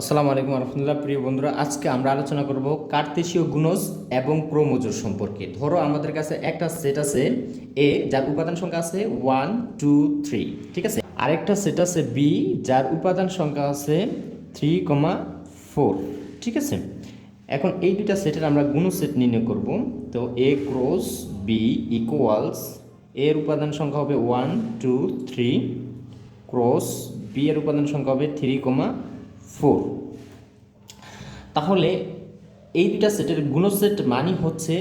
আসসালামু আলাইকুম রহমতুল্লাহ, প্রিয় বন্ধুরা, আজকে আমরা আলোচনা করব কার্তেশীয় গুণজ এবং ক্রোমোজোর সম্পর্কে। ধরো আমাদের কাছে একটা সেট আছে এ যার উপাদান সংখ্যা আছে ওয়ান টু থ্রি ঠিক আছে? আরেকটা সেট আছে বি যার উপাদান সংখ্যা আছে থ্রি কমা ফোর ঠিক আছে? এখন এই দুইটা সেটের আমরা গুণ সেট নির্ণয় করব। তো এ ক্রস বি ইকুয়ালস এর উপাদান সংখ্যা হবে one two three cross B এর উপাদান সংখ্যা হবে থ্রি কমা ফোর। তাহলে এই দুটা সেটের গুণসেট মানি হচ্ছে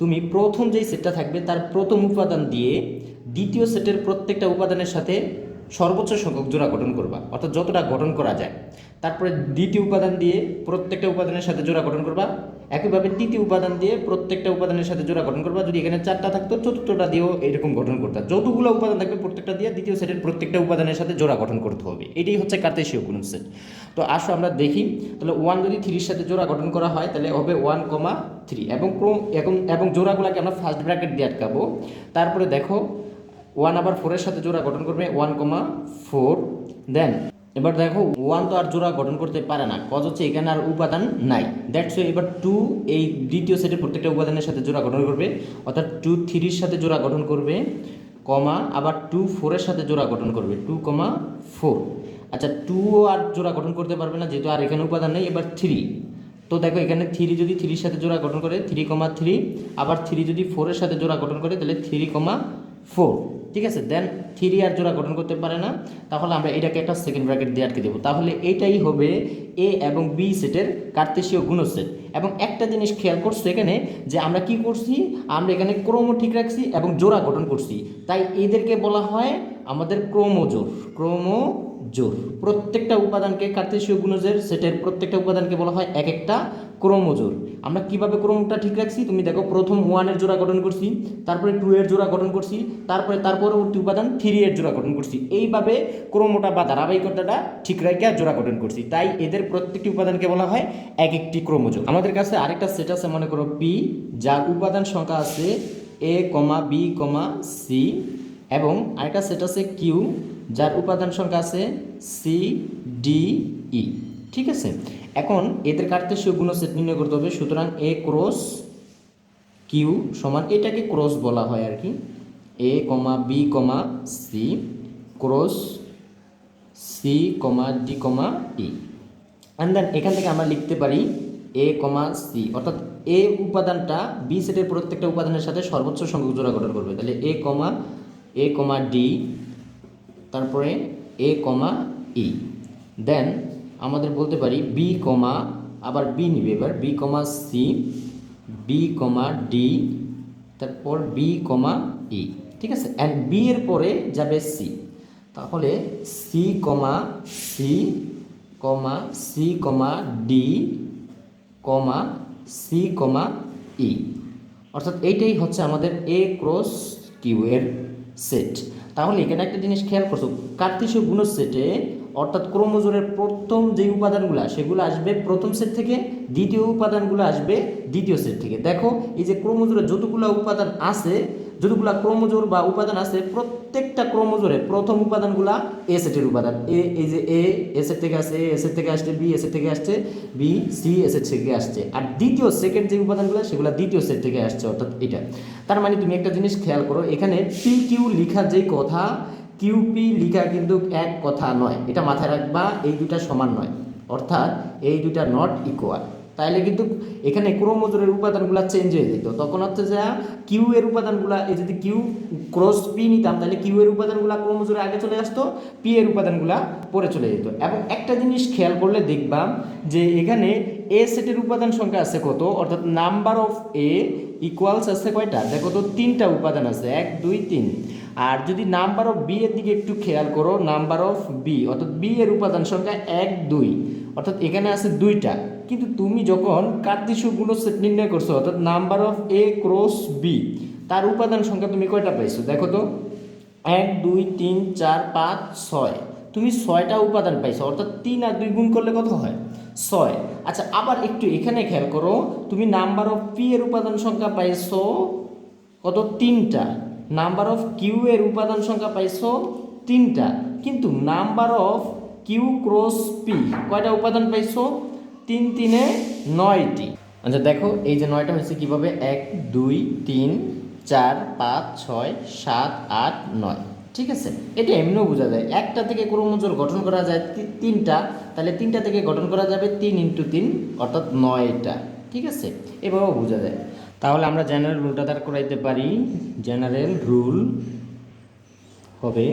তুমি প্রথম যেই সেটটা থাকবে তার প্রথম উপাদান দিয়ে দ্বিতীয় সেটের প্রত্যেকটা উপাদানের সাথে সর্বোচ্চ সংখ্যক জোড়া গঠন করবা, অর্থাৎ যতটা গঠন করা যায়। তারপরে দ্বিতীয় উপাদান দিয়ে প্রত্যেকটা উপাদানের সাথে জোড়া গঠন করবা একইভাবে তৃতীয় উপাদান দিয়ে প্রত্যেকটা উপাদানের সাথে জোড়া গঠন করবা। যদি এখানে চারটা থাকতো, চতুর্থটা দিয়েও এরকম গঠন করতে। যতগুলো উপাদান থাকবে প্রত্যেকটা দিয়ে দ্বিতীয় সেটের প্রত্যেকটা উপাদানের সাথে জোড়া গঠন করতে হবে। এটাই হচ্ছে কার্তেশীয় গুণ সেট। তো আসো আমরা দেখি, তাহলে ওয়ান যদি থ্রির সাথে জোড়া গঠন করা হয়, তাহলে হবে ওয়ান কমা থ্রি এবং ক্রম এবং এবং জোড়াগুলোকে আমরা ফার্স্ট ব্র্যাকেট দিয়ে আটকাবো। তারপরে দেখো ওয়ান আবার ফোরের সাথে জোড়া গঠন করবে ওয়ান কমা ফোর দেন এবার দেখো ওয়ান তো আর জোড়া গঠন করতে পারে না। কজ হচ্ছে এখানে আর উপাদান নাই। দ্যাটস এবার টু এই দ্বিতীয় সেটের প্রত্যেকটা উপাদানের সাথে জোড়া গঠন করবে। অর্থাৎ টু থ্রির সাথে জোড়া গঠন করবে কমা আবার টু ফোরের সাথে জোড়া গঠন করবে। টু কমা ফোর আচ্ছা টু আর জোড়া গঠন করতে পারবে না, যেহেতু আর এখানে উপাদান নেই, এবার থ্রি তো দেখো, এখানে থ্রি যদি থ্রির সাথে জোড়া গঠন করে থ্রি কমা থ্রি আবার থ্রি যদি ফোরের সাথে জোড়া গঠন করে, তাহলে থ্রি কমা ফোর ঠিক আছে? দেন থ্রি আর জোড়া গঠন করতে পারে না। তাহলে আমরা এটাকে একটা সেকেন্ড ব্র্যাকেট দিয়ে আটকে দেবো। তাহলে এটাই হবে এ এবং বি সেটের কার্তেশীয় গুণসেট এবং একটা জিনিস খেয়াল করছে এখানে, যে আমরা কি করছি? আমরা এখানে ক্রম ঠিক রাখছি এবং জোড়া গঠন করছি। তাই এদেরকে বলা হয় আমাদের ক্রোমোজোর ক্রোমো জোর। প্রত্যেকটা উপাদানকে কার্তেশীয় গুণজের সেটের প্রত্যেকটা উপাদানকে বলা হয় এক একটা ক্রোমোজোর। আমরা কীভাবে ক্রমটা ঠিক রাখছি? তুমি দেখো, প্রথম ওয়ানের জোড়া গঠন করছি, তারপরে টু এর জোড়া গঠন করছি, তারপরে তার পরবর্তী উপাদান থ্রি এর জোড়া গঠন করছি। এইভাবে ক্রমটা বা ধারাবাহিকতাটা ঠিক রেখে জোড়া গঠন করছি। তাই এদের প্রত্যেকটি উপাদানকে বলা হয় এক একটি ক্রোমোজোর। আমাদের কাছে আরেকটা সেট আছে, মনে করো পি যার উপাদান সংখ্যা আছে এ কমা বি কমা সি এবং আরেকটা সেট আছে কিউ যার উপাদান সংখ্যা আছে সি ডি ই ঠিক আছে? এখন এদের কার্তেশীয় গুণসেট নির্ণয় করতে হবে, সুতরাং এ ক্রস কিউ সমান এটাকে ক্রস বলা হয় আর কি। A comma B comma C cross C comma D comma E and then এখান থেকে আমরা লিখতে পারি এ কমা সি অর্থাৎ এ উপাদানটা বি সেটের প্রত্যেকটা উপাদানের সাথে সর্বোচ্চ সংখ্যক জোড়া গঠন করবে। তাহলে এ কমা এ কমা ডি তারপরে এ কমা ই দেন আমাদের বলতে পারি বি কমা আবার বি নিবে। এবার B comma C B comma D তারপর বি কমা ই ঠিক আছে? অ্যান্ড বি এর পরে যাবে সি তাহলে C comma C comma C comma D comma C comma E অর্থাৎ এইটাই হচ্ছে আমাদের এ ক্রস কিউ এর সেট তাহলে এখানে একটা জিনিস খেয়াল করছ কার্তিসীয় গুণ সেটে অর্থাৎ ক্রোমোজোরের প্রথম যে উপাদানগুলো, সেগুলো আসবে প্রথম সেট থেকে দ্বিতীয় উপাদানগুলো আসবে দ্বিতীয় সেট থেকে। দেখো, এই যে ক্রোমোজোরের যতগুলো উপাদান আছে যতগুলো ক্রোমোজোর বা উপাদান আছে, প্রত্যেকটা ক্রোমোজোরের প্রথম উপাদানগুলা এ সেটের উপাদান। এ এই যে এ এ সেট থেকে আসছে এ সেট থেকে আসছে বি এ সেট থেকে আসছে বি সি এ সেট থেকে আসছে। আর দ্বিতীয় সেকেন্ড যে উপাদানগুলো, সেগুলো দ্বিতীয় সেট থেকে আসছে, অর্থাৎ এটা। তার মানে তুমি একটা জিনিস খেয়াল করো, এখানে পি কিউ লিখা যে কথা কিউপি লিখা কিন্তু এক কথা নয়। এটা মাথায় রাখবা, এই দুটা সমান নয়। অর্থাৎ এই দুটা নট ইকুয়াল তাইলে কিন্তু এখানে ক্রোমোজোরের উপাদানগুলো চেঞ্জ হয়ে যেত। তখন হচ্ছে যে কিউ এর উপাদানগুলো, এই যদি কিউ ক্রস পি নিতাম তাহলে কিউ এর উপাদানগুলো ক্রোমোজোরে আগে চলে আসতো পি এর উপাদানগুলো পরে চলে যেত। এবং একটা জিনিস খেয়াল করলে দেখবাম যে, এখানে এ সেটের উপাদান সংখ্যা আছে কত? অর্থাৎ নাম্বার অফ এ ইকুয়ালস আছে কয়টা? দেখো তো, তিনটা উপাদান আছে। এক, দুই, তিন। আর যদি নাম্বার অফ বি এর দিকে একটু খেয়াল করো নাম্বার অফ বি অর্থাৎ বি এর উপাদান সংখ্যা এক, দুই, অর্থাৎ এখানে আছে দুইটা। কিন্তু তুমি যখন কার্তিসীয় গুণসেট নির্ণয় করছ, অর্থাৎ number of A cross B তার উপাদান সংখ্যা তুমি কয়টা পাইছো? দেখো তো, এক, দুই, তিন, চার, পাঁচ, ছয়। তুমি ছয়টা উপাদান পাইছো, অর্থাৎ তিন আর দুই গুণ করলে কত হয়? ছয়। আচ্ছা আবার একটু এখানে খেয়াল করো, তুমি নাম্বার অফ পি এর উপাদান সংখ্যা পাইছো, কত? তিনটা। নাম্বার অফ কিউ এর উপাদান সংখ্যা পাইছো তিনটা। কিন্তু number of Q cross P কয়টা উপাদান পাইছো? তিন তিনে নয়টি। আচ্ছা দেখো, এই যে নয়টা হয়েছে কীভাবে? এক, দুই, তিন, চার, পাঁচ, ছয়, সাত, আট, নয়। ঠিক আছে? এটা এমনিও বোঝা যায়। একটা থেকে ক্রোমোজোর গঠন করা যায় তিনটা। তাহলে তিনটা থেকে গঠন করা যাবে তিন ইন্টু তিন, অর্থাৎ নয়টা। ঠিক আছে? এভাবেও বোঝা যায়। তাহলে আমরা জেনারেল রুলটা দাঁড় করাইতে পারি। জেনারেল রুল হবে,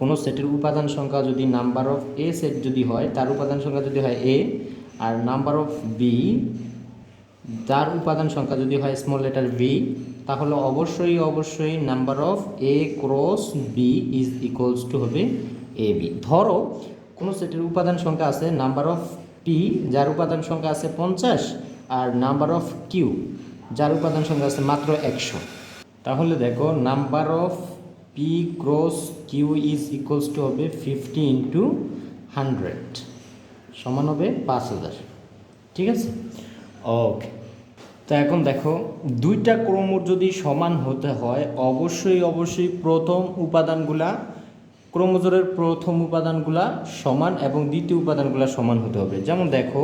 কোনো সেটের উপাদান সংখ্যা যদি নাম্বার অফ এ সেট যদি হয়, তার উপাদান সংখ্যা যদি হয় এ আর নাম্বার অফ বি যার উপাদান সংখ্যা যদি হয় স্মল লেটার বি তাহলে অবশ্যই অবশ্যই number of A cross B is equals to হবে এ বি ধরো, কোনো সেটের উপাদান সংখ্যা আছে নাম্বার অফ পি যার উপাদান সংখ্যা আছে পঞ্চাশ, আর নাম্বার অফ কিউ যার উপাদান সংখ্যা আছে মাত্র একশো। তাহলে দেখো number of P cross Q is equals to হবে ফিফটি ইন্টু হান্ড্রেড সমান হবে পাঁচ হাজার। ঠিক আছে? ওকে তো এখন দেখো দুইটা ক্রমর যদি সমান হতে হয় অবশ্যই অবশ্যই প্রথম উপাদানগুলা ক্রোমোজোরের প্রথম উপাদানগুলা সমান এবং দ্বিতীয় উপাদানগুলা সমান হতে হবে। যেমন দেখো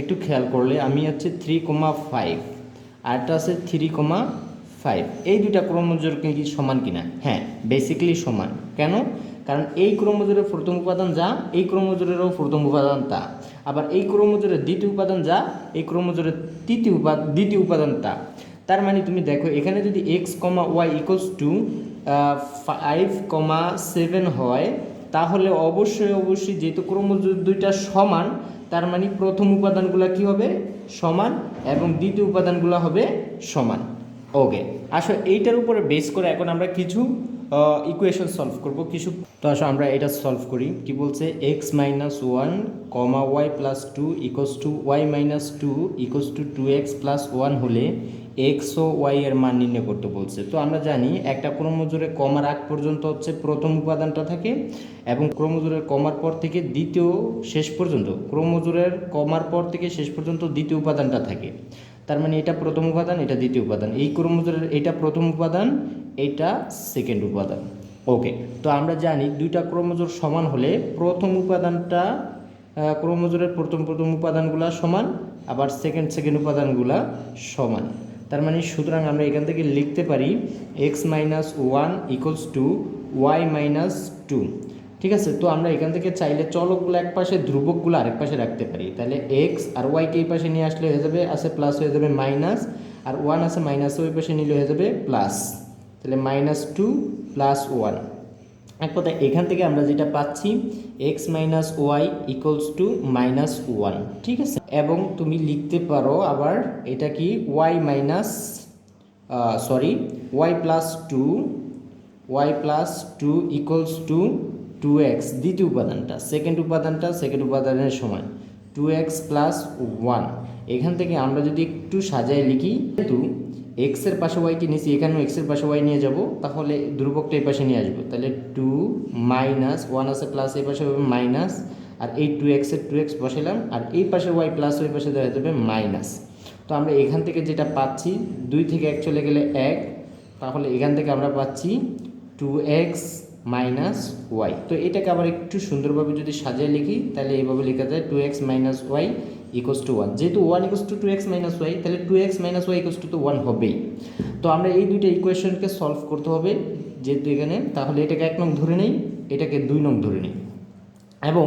একটু খেয়াল করলে আমি হচ্ছে থ্রি কমা ফাইভ আরটা আছে থ্রি কমা ফাইভ এই দুইটা ক্রমজোর কি সমান কিনা? হ্যাঁ বেসিক্যালি সমান। কেন? কারণ এই ক্রোমোজোরের প্রথম উপাদান যা, এই ক্রমজোরেরও প্রথম উপাদান তা। আবার এই ক্রমজোরের দ্বিতীয় উপাদান যা, এই ক্রমজোরের তৃতীয় উপাদান দ্বিতীয় উপাদান তা। তার মানে তুমি দেখো, এখানে যদি X comma Y equals to five comma seven হয়, তাহলে অবশ্যই অবশ্যই যেহেতু ক্রোমোজোর দুইটা সমান, তার মানে প্রথম উপাদানগুলো কি হবে? সমান এবং দ্বিতীয় উপাদানগুলো হবে সমান। ওকে আসলে এইটার উপরে বেস করে এখন আমরা কিছু ইকুয়েশন সলভ করব। কিছু, তো আসো আমরা এটা সলভ করি। কি বলছে? X minus one comma Y plus two equals two Y minus two equals two two X plus one হলে এক্স ও ওয়াই এর মান নির্ণয় করতে বলছে। তো আমরা জানি একটা ক্রোমোজোরে কমার আগ পর্যন্ত হচ্ছে প্রথম উপাদানটা থাকে এবং ক্রোমোজোরের কমার পর থেকে দ্বিতীয় শেষ পর্যন্ত ক্রোমোজোরের কমার পর থেকে শেষ পর্যন্ত দ্বিতীয় উপাদানটা থাকে। তার মানে এটা প্রথম উপাদান, এটা দ্বিতীয় উপাদান। এই ক্রোমোজোরের এটা প্রথম উপাদান, এটা সেকেন্ড উপাদান। ওকে তো আমরা জানি দুইটা ক্রোমোজোর সমান হলে প্রথম উপাদানটা ক্রোমোজোরের প্রথম প্রথম উপাদানগুলা সমান, আবার সেকেন্ড সেকেন্ড উপাদানগুলা সমান। তার মানে সুতরাং আমরা এখান থেকে লিখতে পারি x minus one equals to y minus two ঠিক আছে? তো আমরা এখান থেকে চাইলে চলকগুলো এক পাশে, ধ্রুবকগুলো আরেক পাশে রাখতে পারি। তাহলে এক্স আর ওয়াইকে এই পাশে নিয়ে আসলে হয়ে যাবে, আছে প্লাস হয়ে যাবে মাইনাস আর ওয়ান আছে মাইনাস ওই পাশে নিলে হয়ে যাবে প্লাস তাহলে মাইনাস টু প্লাস ওয়ান এক কথা এখান থেকে আমরা যেটা পাচ্ছি x minus y equals to minus one ঠিক আছে? এবং তুমি লিখতে পারো আবার এটা কি y minus sorry y plus two y plus two equals to two x দ্বিতীয় উপাদানটা সেকেন্ড উপাদানটা সেকেন্ড উপাদানের সমান টু এক্স প্লাস ওয়ান এখান থেকে আমরা যদি একটু সাজায় লিখি কিন্তু এক্সের পাশে ওয়াইকে নিয়েছি এখানেও এক্সের পাশে ওয়াই নিয়ে যাব, তাহলে ধ্রুবকটা এই পাশে নিয়ে আসব। তাহলে টু মাইনাস ওয়ান আছে প্লাস এই পাশে হবে মাইনাস আর এই টু এক্সের টু এক্স বসালাম আর এই পাশে ওয়াই প্লাস ওই পাশে দেওয়া যাবে মাইনাস তো আমরা এখান থেকে যেটা পাচ্ছি, দুই থেকে এক চলে গেলে এক, তাহলে এখান থেকে আমরা পাচ্ছি টু এক্স মাইনাস ওয়াই তো এটাকে আবার একটু সুন্দরভাবে যদি সাজিয়ে লিখি, তাহলে এইভাবে লেখা যায় two x minus y equals to one যেহেতু one equals to two x minus y তাহলে two x minus y equals to তো ওয়ান হবেই। তো আমরা এই দুইটা ইকুয়েশনকে সলভ করতে হবে, যেহেতু এখানে, তাহলে এটাকে এক নং ধরে নেই, এটাকে দুই নং ধরে নেই। এবং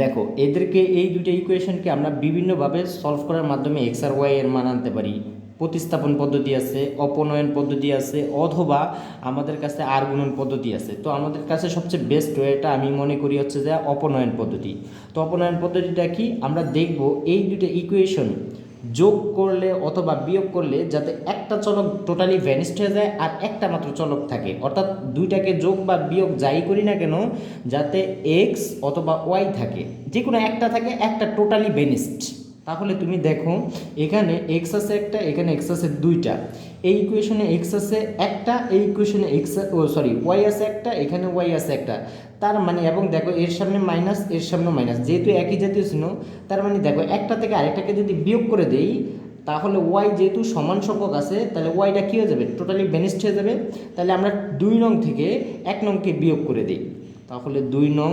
দেখো, এদেরকে এই দুইটা ইকুয়েশনকে আমরা বিভিন্নভাবে সলভ করার মাধ্যমে এক্স আর ওয়াই এর মান আনতে পারি। প্রতিস্থাপন পদ্ধতি আছে, অপনয়ন পদ্ধতি আছে, অথবা আমাদের কাছে আর গুণন পদ্ধতি আছে। তো আমাদের কাছে সবচেয়ে বেস্ট ওয়েটা আমি মনে করি হচ্ছে যে অপনয়ন পদ্ধতি। তো অপনয়ন পদ্ধতিটা কি? আমরা দেখব এই দুইটা ইকুয়েশন যোগ করলে অথবা বিয়োগ করলে যাতে একটা চলক টোটালি ভ্যানিস্ট হয়ে যায় আর একটা মাত্র চলক থাকে। অর্থাৎ দুইটাকে যোগ বা বিয়োগ যাই করি না কেন, যাতে এক্স অথবা ওয়াই থাকে। যে কোনো একটা থাকে, একটা টোটালি ভ্যানিস্ট তাহলে তুমি দেখো, এখানে এক্স আছে একটা, এখানে এক্স আছে দুইটা। এই ইকুয়েশনে এক্স আছে একটা, এই ইকুয়েশনে এক্স ও সরি ওয়াই আছে একটা, এখানে ওয়াই আছে একটা। তার মানে এবং দেখো, এর সামনে মাইনাস এর সামনে মাইনাস যেহেতু একই জাতীয় চিহ্ন, তার মানে দেখো, একটা থেকে আরেকটাকে যদি বিয়োগ করে দেই, তাহলে ওয়াই যেহেতু সমান সংখ্যক আছে, তাহলে ওয়াইটা কী হয়ে যাবে? টোটালি বেনিস্ট হয়ে যাবে। তাহলে আমরা দুই নং থেকে এক নংকে বিয়োগ করে দিই। তাহলে দুই নং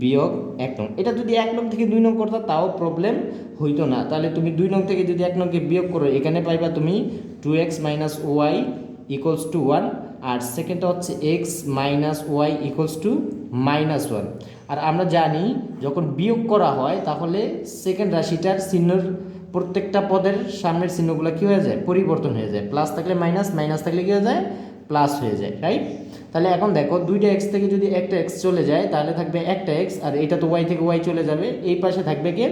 বিয়োগ এক নং। এটা যদি এক নং থেকে দুই নং করতো, তাও প্রবলেম হইতো না। তাহলে তুমি দুই নং থেকে যদি এক নংকে বিয়োগ করো, এখানে পাইবা তুমি two x minus y equals to one আর সেকেন্ডটা হচ্ছে x minus y equals to minus one আর আমরা জানি, যখন বিয়োগ করা হয়, তাহলে সেকেন্ড রাশিটার চিহ্নর প্রত্যেকটা পদের সামনের চিহ্নগুলো কী হয়ে যায়? পরিবর্তন হয়ে যায়। প্লাস থাকলে মাইনাস মাইনাস থাকলে কী হয়ে যায়? প্লাস হয়ে যায় রাইট তাহলে এখন দেখো দুইটা এক্স থেকে যদি একটা এক্স চলে যায়, তাহলে থাকবে একটা এক্স আর এটা তো ওয়াই থেকে ওয়াই চলে যাবে। এই পাশে থাকবে কি?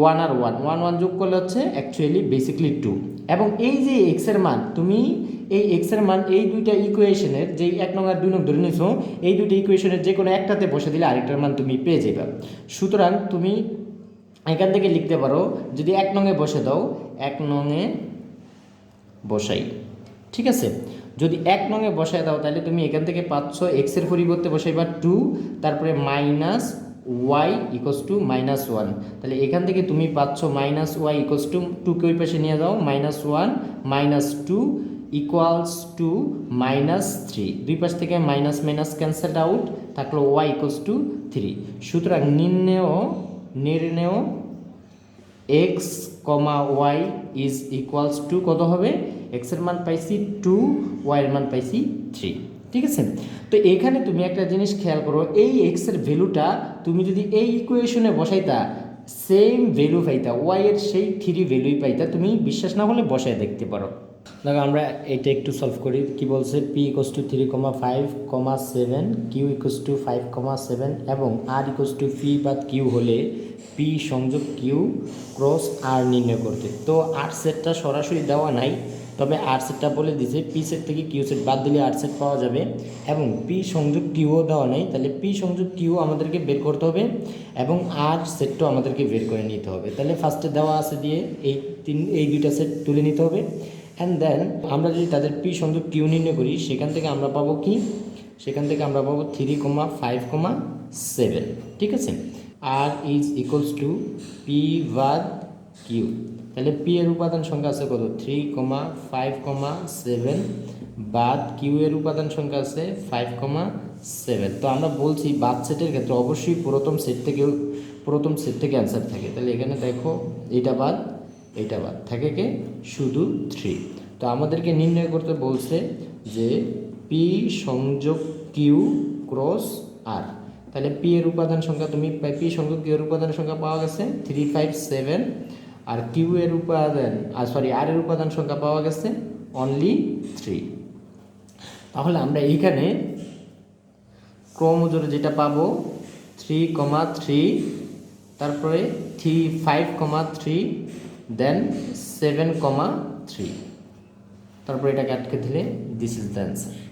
ওয়ান আর ওয়ান ওয়ান ওয়ান যোগ করলে হচ্ছে অ্যাকচুয়ালি বেসিকলি টু এবং এই যে এক্সের মান, তুমি এই এক্সের মান এই দুইটা ইকুয়েশনের যেই এক নং আর দুই নং ধরে নিছো, এই দুইটা ইকুয়েশনের যে কোনো একটাতে বসে দিলে আরেকটার মান তুমি পেয়ে যাবে। সুতরাং তুমি এখান থেকে লিখতে পারো, যদি এক নঙে বসে দাও, এক নঙে বসাই। ঠিক আছে? যদি এক নঙে বসাই দাও, তাহলে তুমি এখান থেকে পাচ্ছ এক্সের পরিবর্তে বসাইবা টু তারপরে minus y equals to minus one তাহলে এখান থেকে তুমি পাচ্ছ মাইনাস ওয়াই ইকোস টু টুকে ওই পাশে নিয়ে যাও minus one minus two equals to minus three দুই পাশ থেকে মাইনাস মাইনাস ক্যান্সেলড আউট থাকল ওয়াই ইকোস টু থ্রি সুতরাং নির্ণেয় নির্ণেয় x comma y is equals to কত হবে? এক্সের মান পাইছি টু ওয়াইয়ের মান পাইছি থ্রি ঠিক আছে? তো এখানে তুমি একটা জিনিস খেয়াল করো, এই এক্সের ভ্যালুটা তুমি যদি এই ইকুয়েশনে বসাইতা সেম ভ্যালু পাইতা ওয়াইয়ের সেই থ্রি ভ্যালুই পাইতা, তুমি বিশ্বাস না হলে বসায় দেখতে পারো। দেখো, আমরা এটা একটু সলভ করি, কি বলছে? P equals to three comma five comma seven Q equals to five comma seven এবং আর ইকোস টু পি বা কিউ হলে পি সংযোগ কিউ ক্রস আর নির্ণয় করতে। তো আর সেটটা সরাসরি দেওয়া নাই তবে আর সেটটা বলে দিছে পি সেট থেকে কিউ সেট বাদ দিলে আর সেট পাওয়া যাবে এবং পি সংযোগ কিউও দেওয়া নেই, তাহলে পি সংযোগ কিউ আমাদেরকে বের করতে হবে এবং আর সেটটাও আমাদেরকে বের করে নিতে হবে। তাহলে ফার্স্টে দেওয়া আছে দিয়ে এই তিন, এই দুইটা সেট তুলে নিতে হবে। অ্যান্ড দেন আমরা যদি তাদের পি সংযোগ কিউ নির্ণয় করি, সেখান থেকে আমরা পাবো কি? সেখান থেকে আমরা পাবো three comma five comma seven ঠিক আছে? R is equals to P বাদ কিউ তাহলে পি এর উপাদান সংখ্যা আছে কত? Three comma five comma seven বাদ কিউ এর উপাদান সংখ্যা আছে ফাইভ কমা সেভেন তো আমরা বলছি বাদ সেটের ক্ষেত্রে অবশ্যই প্রথম সেট থেকে, প্রথম সেট থেকে অ্যান্সার থাকে। তাহলে এখানে দেখো, এটা বাদ এটা বাদ। থাকে কে? শুধু থ্রি তো আমাদেরকে নির্ণয় করতে বলছে যে পি সংযোগ কিউ ক্রস আর তাহলে পি এর উপাদান সংখ্যা, তুমি পি সংযোগ কিউ এর উপাদান সংখ্যা পাওয়া গেছে থ্রি ফাইভ সেভেন আর কিউ এর উপাদান আর সরি আর এর উপাদান সংখ্যা পাওয়া গেছে অনলি থ্রি তাহলে আমরা এইখানে ক্রমজোরে যেটা পাবো থ্রি কমা থ্রি তারপরে three five comma three then seven comma three তারপরে এটাকে আটকে দিলে দিস ইজ দ্য অ্যান্সার